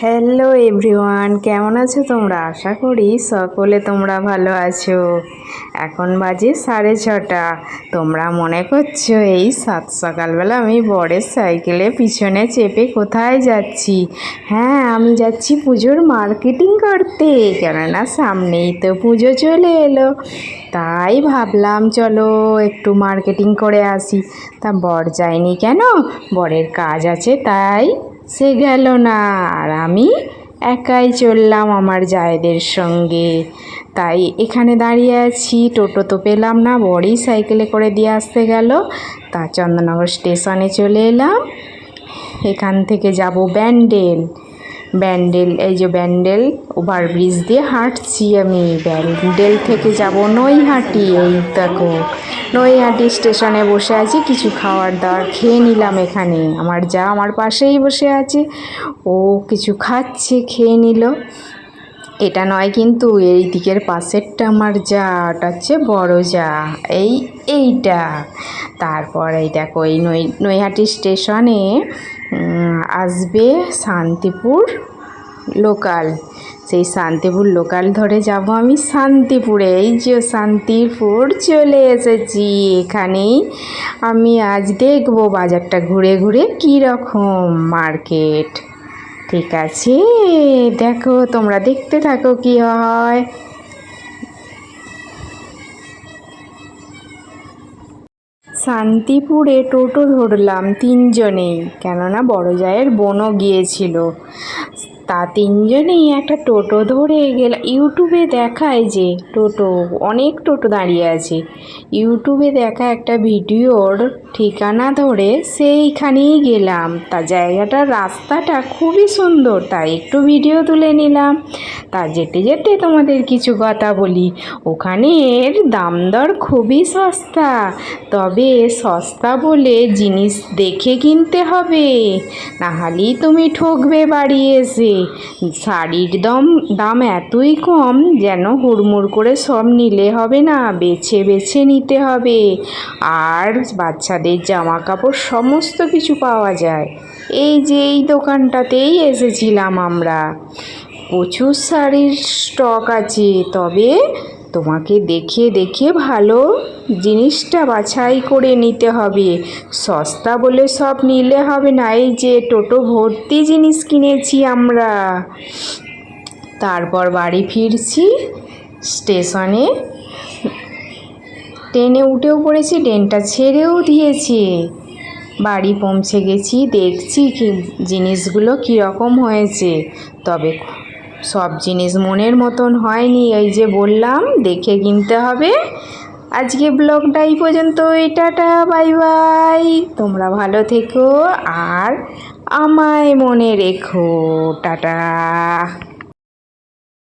Hello everyone কেমন আছো তোমরা? আশা করি সকলে তোমরা ভালো আছো। এখন বাজে সাড়ে ছটা। তোমরা মনে করছ এই সাত সকালবেলা আমি বরের সাইকেলে পিছনে চেপে কোথায় যাচ্ছি? হ্যাঁ আমি যাচ্ছি পুজোর মার্কেটিং করতে। কেননা সামনেই তো পুজো চলে এলো। তাই ভাবলাম, চলো একটু মার্কেটিং করে আসি। তা বর যায়নি কেন? বরের কাজ আছে, তাই সে গেল না। আর আমি একাই চললাম আমার জায়েদের সঙ্গে। তাই এখানে দাঁড়িয়ে আছি, টোটো তো পেলাম না, বড়ই সাইকেলে করে দিয়ে আসতে গেল। তা চন্দননগর স্টেশনে চলে এলাম। এখান থেকে যাব ব্যান্ডেল। ব্যান্ডেল, এই যে ব্যান্ডেল ওভারব্রিজ দিয়ে হাঁটছি আমি। ব্যান্ডেল থেকে যাব নৈহাটি, এই দেখো। নৈহাটি স্টেশনে বসে আছি, কিছু খাওয়ার দাওয়ার খেয়ে নিলাম এখানে। আমার যা আমার পাশেই বসে আছে। ও কিছু খাচ্ছে, খেয়ে নিল। এটা নয় কিন্তু, এই দিকের পাশেরটা আমার যা, ওটা হচ্ছে বড় যা। এই, এইটা। তারপর এই দেখো, এই নৈ, নৈহাটি স্টেশনে আসবে শান্তিপুর। লোকাল। সেই শান্তিপুর লোকাল ধরে যাব আমি শান্তিপুরে। এই যে শান্তিপুর চলে এসেছি। এখানেই আমি আজ দেখব বাজারটা ঘুরে ঘুরে রকম মার্কেট। ঠিক আছে? দেখো, তোমরা দেখতে থাকো কি হয়। শান্তিপুরে টোটো ধরলাম তিনজনেই। কেননা বড় জায়ের বোনও গিয়েছিল। তা তিনজনেই একটা টোটো ধরে গেল। ইউটিউবে দেখায় যে টোটো, অনেক টোটো দাঁড়িয়ে আছে। ইউটিউবে দেখা একটা ভিডিওর ঠিকানা ধরে সেইখানেই গেলাম। তা জায়গাটার রাস্তাটা খুবই সুন্দর, তাই একটু ভিডিও তুলে নিলাম। তা যেতে যেতে তোমাদের কিছু কথা বলি। ওখানের দাম দর খুবই সস্তা, তবে সস্তা বলে জিনিস দেখে কিনতে হবে। নাহলেই তুমি ঠকবে বাড়ি এসে। শাড়ির দম, দাম এতই কম যেন হুড়মুড় করে সব নিলে হবে না, বেছে বেছে নিতে হবে। আর বাচ্চাদের জামা কাপড় সমস্ত কিছু পাওয়া যায়। এই যে এই দোকানটাতেই এসেছিলাম আমরা। প্রচুর শাড়ির স্টক আছে, তবে তোমাকে দেখে দেখে ভালো জিনিসটা বাছাই করে নিতে হবে। সস্তা বলে সব নিলে হবে না, এই যে টোটো ভর্তি জিনিস কিনেছি আমরা। তারপর বাড়ি ফিরছি, স্টেশনে। ট্রেনে উঠেও পড়েছি, ট্রেনটা ছেড়েও দিয়েছে। বাড়ি পৌঁছে গেছি, দেখছি কি জিনিসগুলো কীরকম হয়েছে। তবে সব জিনিস মনের মতন হয়নি, এই যে বললাম, দেখে কিনতে হবে। আজকে ব্লগটা এই পর্যন্ত টাটা, বাই বাই। তোমরা ভালো থেকো আর আমায় মনে রেখো, টাটা।